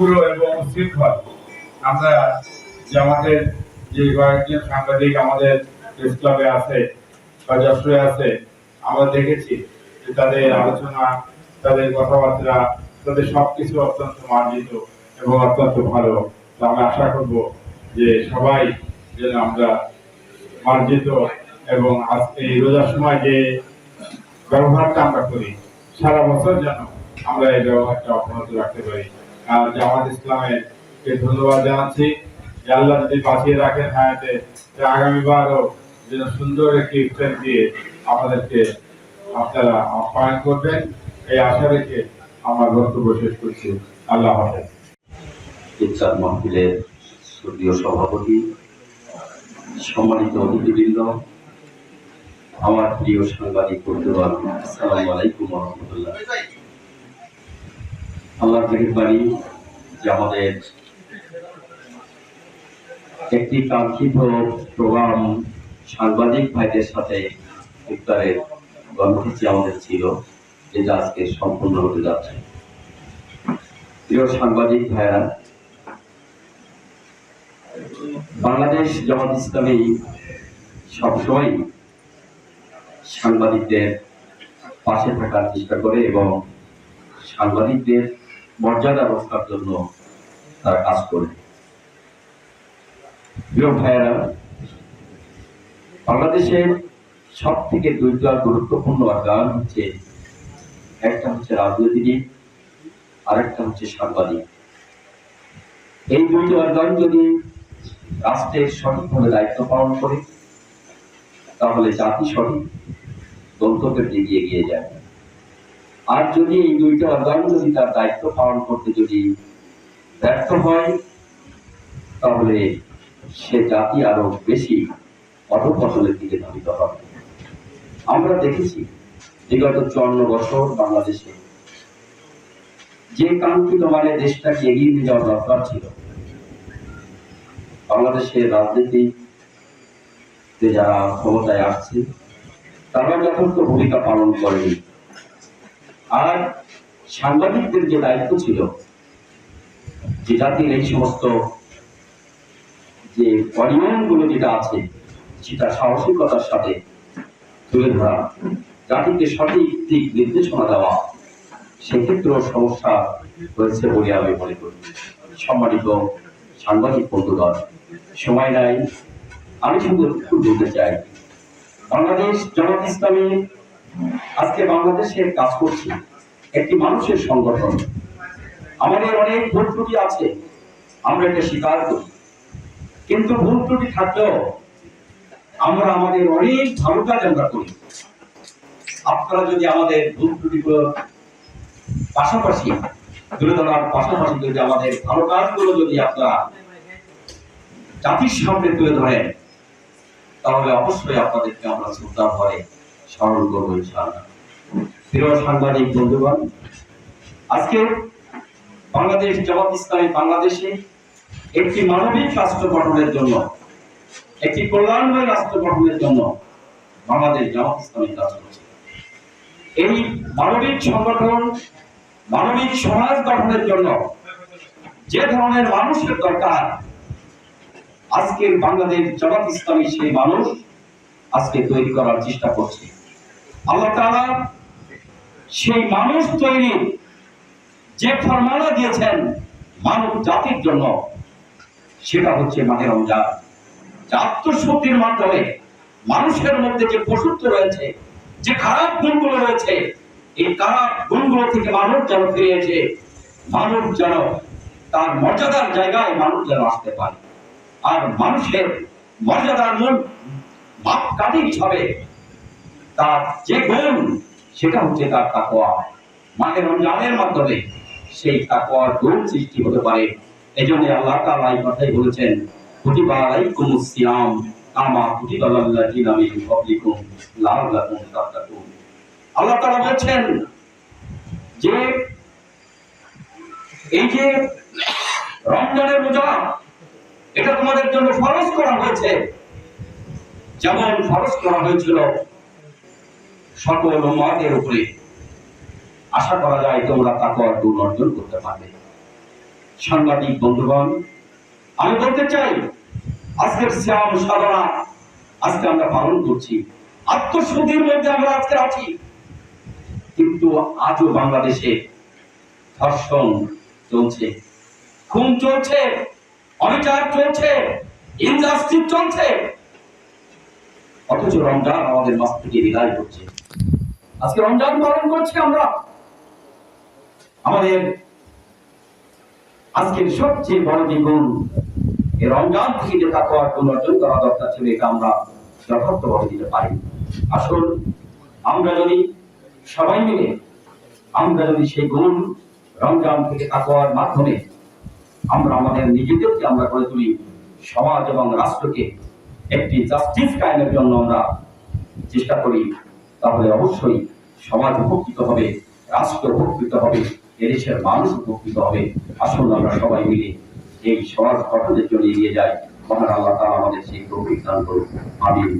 পুরো এবং শৃঙ্খল। আমরা যে আমাদের যে কয়েকজন সাংবাদিক আমাদের প্রেস ক্লাবে আছে বা যশোরে আছে, আমরা দেখেছি যে তাদের আলোচনা, তাদের কথাবার্তা, তাদের সবকিছু অত্যন্ত মার্জিত এবং অত্যন্ত ভালো। তো আমরা আশা করব যে সবাই যেন আমরা মার্জিত এবং আজকে এই রোজার সময় যে ব্যবহারটা আমরা করি, সারা বছর যেন আমরা এই ব্যবহারটা অব্যাহত রাখতে পারি। জামাত ইসলামের কে ধন্যবাদ জানাচ্ছি। আল্লাহ যদি বাঁচিয়ে রাখেন হায়াতে আগামীবারও যেন সুন্দর একটি ইফতার দিয়ে আমাদেরকে আপনারা আপ্যায়ন করবেন, এই আশা রেখে আমার বক্তব্য শেষ করছি। আল্লাহ হাফেজ। সদীয় সভাপতি, সম্মানিত অতিথিবৃন্দ, আমার প্রিয় সাংবাদিক আসসালামু আলাইকুম রহমতুল্লাহ। আল্লাহ মেহরবানি যে আমাদের একটি কাঙ্ক্ষিত প্রোগ্রাম সাংবাদিক ভাইদের সাথে ইফতারের কর্মসূচি আমাদের ছিল, যেটা আজকে সম্পূর্ণ হতে যাচ্ছে। প্রিয় সাংবাদিক ভাইয়েরা, বাংলাদেশ জামাত ইসলামী সবসময় সাংবাদিকদের পাশে থাকার চেষ্টা করে এবং সাংবাদিকদের মর্যাদা রক্ষার জন্য তারা কাজ করে। প্রিয় ভাইয়েরা, বাংলাদেশের সব থেকে দুইটা গুরুত্বপূর্ণ অর্গান হচ্ছে, একটা হচ্ছে রাজনীতিবিদ, আরেকটা হচ্ছে সাংবাদিক। এই দুইটি অর্গান যদি রাষ্ট্রের সঠিকভাবে দায়িত্ব পালন করে, তাহলে জাতি সঠিক গন্তব্যের দিকে এগিয়ে যায়। আর যদি এই দুইটা অর্গান যদি তার দায়িত্ব পালন করতে যদি ব্যর্থ হয়, তাহলে সে জাতি আরও বেশি অধপতলের দিকে ধাবিত হবে। আমরা দেখেছি বিগত চুয়ান্ন বছর বাংলাদেশে যে কাঙ্ক্ষিত মানে দেশটাকে এগিয়ে নিয়ে যাওয়ার দরকার ছিল। বাংলাদেশের রাজনীতি যে যারা ক্ষমতায় আসছে, তারা যথার্থ ভূমিকা পালন করেনি। আর সাংবাদিকদের যে দায়িত্ব ছিল, যে জাতির এই সমস্ত যে অনিয়মগুলো যেটা আছে, সেটা সাহসিকতার সাথে তুলে ধরা, জাতিকে সঠিক দিক নির্দেশনা দেওয়া, সেক্ষেত্রেও সমস্যা হয়েছে বলে আমি মনে করি। সম্মানিত সাংবাদিক বন্ধুগণ, সময় নাই। আমি শুধু বলতে চাই, বাংলাদেশ জামাত ইসলামী আজকে বাংলাদেশের কাজ করছে। একটি মানুষের সংগঠন। আমাদের অনেক ভুল ত্রুটি আছে, আমরা এটা স্বীকার করি। কিন্তু ভুল ত্রুটি থাকলেও আমরা আমাদের অনেক ভালো কাজ আমরা করি। আপনারা যদি আমাদের ভুল ত্রুটিগুলো পাশাপাশি তুলে ধরার পাশাপাশি যদি আমাদের ভালো কাজগুলো যদি আপনারা জাতির সামনে তুলে ধরেন, তাহলে অবশ্যই আপনাদেরকে আমরা শ্রদ্ধা ভরে স্মরণ করব প্রিয় সাংবাদিক বন্ধুগণ, আজকে বাংলাদেশ জামাত ইসলামী বাংলাদেশে একটি মানবিক রাষ্ট্র গঠনের জন্য, একটি কল্যাণময় রাষ্ট্র গঠনের জন্য বাংলাদেশ জামাত ইসলামী কাজ করছে। এই মানবিক সংগঠন, মানবিক সমাজ গঠনের জন্য যে ধরনের মানুষের দরকার, আজকের বাংলাদেশ জামাত ইসলামী সেই মানুষ আজকে তৈরি করার চেষ্টা করছে। আল্লাহ তাআলা সেই মানুষ তৈরি যে ফরমানা দিয়েছেন মানব জাতির জন্য, সেটা হচ্ছে রমজান। আত্মশক্তির মাধ্যমে মানুষের মধ্যে যে পশুত্ব রয়েছে, যে খারাপ গুণগুলো রয়েছে, এই খারাপ গুণগুলো থেকে মানুষ যেন ফিরে এসে মানুষ যেন তার মর্যাদার জায়গায় মানুষ যেন আসতে পারে। আর মানুষের মর্যাদার মূল মাপকাঠি হিসাবে তার যে গুণ, সেটা হচ্ছে তার তাকওয়া। মাহে রমজানের মাধ্যমে সেই তাকওয়ার গুণ সৃষ্টি হতে পারে। এই জন্য আল্লাহ তাআলা এই কথাই বলেছেন, কুতিবা আলাইকুমুস সিয়াম, কামা মিন আল্লাহ যে, এই যে রমজানের রোজা, এটা তোমাদের জন্য ফরজ করা হয়েছে। যেমন ফরজ করা হয়েছিল সকল উম্মতের উপরে আশা করা যায় তোমরা তাকওয়ার গুণ অর্জন করতে পারবে। সাংবাদিক বন্ধুগণ, আমি বলতে চাই, আজকের শ্যাম সাধনা আজকে আমরা পালন করছি। আত্মশুদ্ধির মধ্যে আমরা আজকে আছি। কিন্তু আজও বাংলাদেশে ধর্ষণ চলছে, খুন চলছে, অবিচার চলছে ইনজাস্টিস চলছে। অথচ রমজান আমাদের মাস থেকে বিদায় করছে আজকে রমজান পালন করছি আমরা। আমাদের আজকের সবচেয়ে বড় যে গুণ, এই রমজান থেকে যে তাকওয়ার গুণ অর্জন করা দরকার ছিল, এটা আমরা যথার্থভাবে দিতে পারি। আসল আমরা যদি সবাই মিলে, আমরা যদি সেই গুণ রমজান থেকে তাকওয়ার মাধ্যমে আমরা আমাদের নিজেদেরকে আমরা গড়ে তুলি, সমাজ এবং রাষ্ট্রকে একটি জাস্টিস কায়েমের জন্য আমরা চেষ্টা করি, তাহলে অবশ্যই সমাজ উপকৃত হবে, রাষ্ট্র উপকৃত হবে এদেশের মানুষ উপকৃত হবে। আসুন আমরা সবাই মিলে এই সমাজ গঠনের জন্য এগিয়ে যাই। মহান আল্লাহ তারা আমাদের সেই প্রবৃত্তান করুন আমিন।